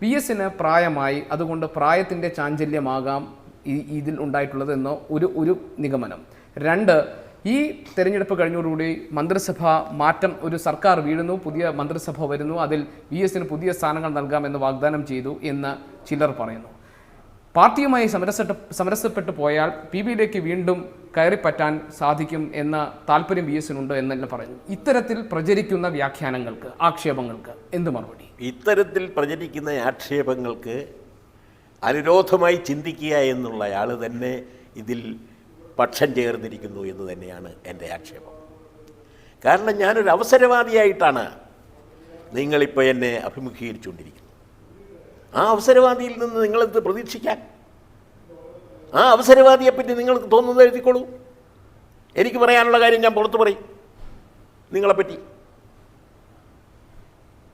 P എസിന് പ്രായമായി അതുകൊണ്ട് പ്രായത്തിന്റെ ചാഞ്ചല്യമാകാം ഇതിൽ ഉണ്ടായിട്ടുള്ളത് എന്ന ഒരു ഒരു നിഗമനം. രണ്ട് ഈ തെരഞ്ഞെടുപ്പ് കഴിഞ്ഞതോടുകൂടി മന്ത്രിസഭ മാറ്റം ഒരു സർക്കാർ വീഴുന്നു പുതിയ മന്ത്രിസഭ വരുന്നു അതിൽ വി എസിന് പുതിയ സ്ഥാനങ്ങൾ നൽകാമെന്ന് വാഗ്ദാനം ചെയ്തു എന്ന് ചിലർ പറയുന്നു. പാർട്ടിയുമായി സമരസപ്പെട്ട് സമരസപ്പെട്ടു പോയാൽ പി ബിയിലേക്ക് വീണ്ടും കയറിപ്പറ്റാൻ സാധിക്കും എന്ന താല്പര്യം വി എസിനുണ്ട് എന്നെല്ലാം പറയുന്നു ഇത്തരത്തിൽ പ്രചരിക്കുന്ന വ്യാഖ്യാനങ്ങൾക്ക് ആക്ഷേപങ്ങൾക്ക് എന്ത് മറുപടി? ഇത്തരത്തിൽ പ്രചരിക്കുന്ന ആക്ഷേപങ്ങൾക്ക് അനുരോധമായി ചിന്തിക്കുക എന്നുള്ള ആൾ തന്നെ ഇതിൽ പക്ഷം ചേർന്നിരിക്കുന്നു എന്ന് തന്നെയാണ് എന്റെ ആക്ഷേപം. കാരണം ഞാനൊരു അവസരവാദിയായിട്ടാണ് നിങ്ങളിപ്പോൾ എന്നെ അഭിമുഖീകരിച്ചുകൊണ്ടിരിക്കുന്നത്. ആ അവസരവാദിയിൽ നിന്ന് നിങ്ങളെന്ത് പ്രതീക്ഷിക്കാൻ? ആ അവസരവാദിയെപ്പറ്റി നിങ്ങൾക്ക് തോന്നുന്നത് എഴുതിക്കോളൂ. എനിക്ക് പറയാനുള്ള കാര്യം ഞാൻ പുറത്തു പറയും നിങ്ങളെപ്പറ്റി.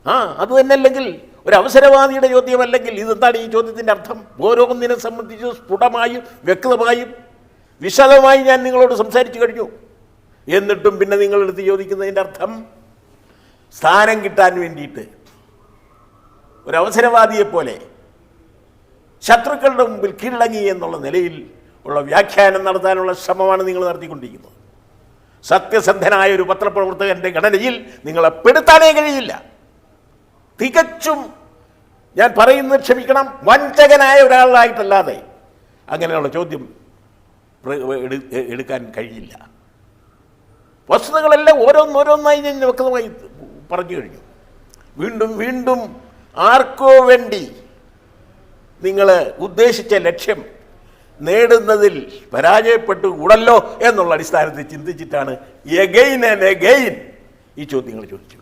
ആ അത് തന്നെ അല്ലെങ്കിൽ ഒരു അവസരവാദിയുടെ ചോദ്യമല്ലെങ്കിൽ ഇതെന്താണ് ഈ ചോദ്യത്തിന്റെ അർത്ഥം? ഓരോന്നിനെ സംബന്ധിച്ച് സ്ഫുടമായും വ്യക്തമായും വിശദമായി ഞാൻ നിങ്ങളോട് സംസാരിച്ചു കഴിഞ്ഞു. എന്നിട്ടും പിന്നെ നിങ്ങളെടുത്ത് ചോദിക്കുന്നതിന്റെ അർത്ഥം സ്ഥാനം കിട്ടാൻ വേണ്ടിയിട്ട് ഒരു ശത്രുക്കളുടെ മുമ്പിൽ കീഴടങ്ങി എന്നുള്ള നിലയിൽ ഉള്ള വ്യാഖ്യാനം നടത്താനുള്ള ശ്രമമാണ് നിങ്ങൾ നടത്തിക്കൊണ്ടിരിക്കുന്നത്. സത്യസന്ധനായ ഒരു പത്രപ്രവർത്തകന്റെ ഘടനയിൽ നിങ്ങളെ പെടുത്താനേ കഴിയില്ല. തികച്ചും ഞാൻ പറയുന്നത് ക്ഷമിക്കണം വഞ്ചകനായ ഒരാളായിട്ടല്ലാതെ അങ്ങനെയുള്ള ചോദ്യം എടുക്കാൻ കഴിയില്ല. വസ്തുതകളെല്ലാം ഓരോന്നോരോന്നായി ഞാൻ വ്യക്തമായി പറഞ്ഞു കഴിഞ്ഞു. വീണ്ടും വീണ്ടും ആർക്കോ വേണ്ടി നിങ്ങൾ ഉദ്ദേശിച്ച ലക്ഷ്യം നേടുന്നതിൽ പരാജയപ്പെട്ടു കൂടല്ലോ എന്നുള്ള അടിസ്ഥാനത്തിൽ ചിന്തിച്ചിട്ടാണ് എഗെയിൻ ആൻഡ് എഗെയിൻ ഈ ചോദ്യങ്ങൾ ചോദിച്ചു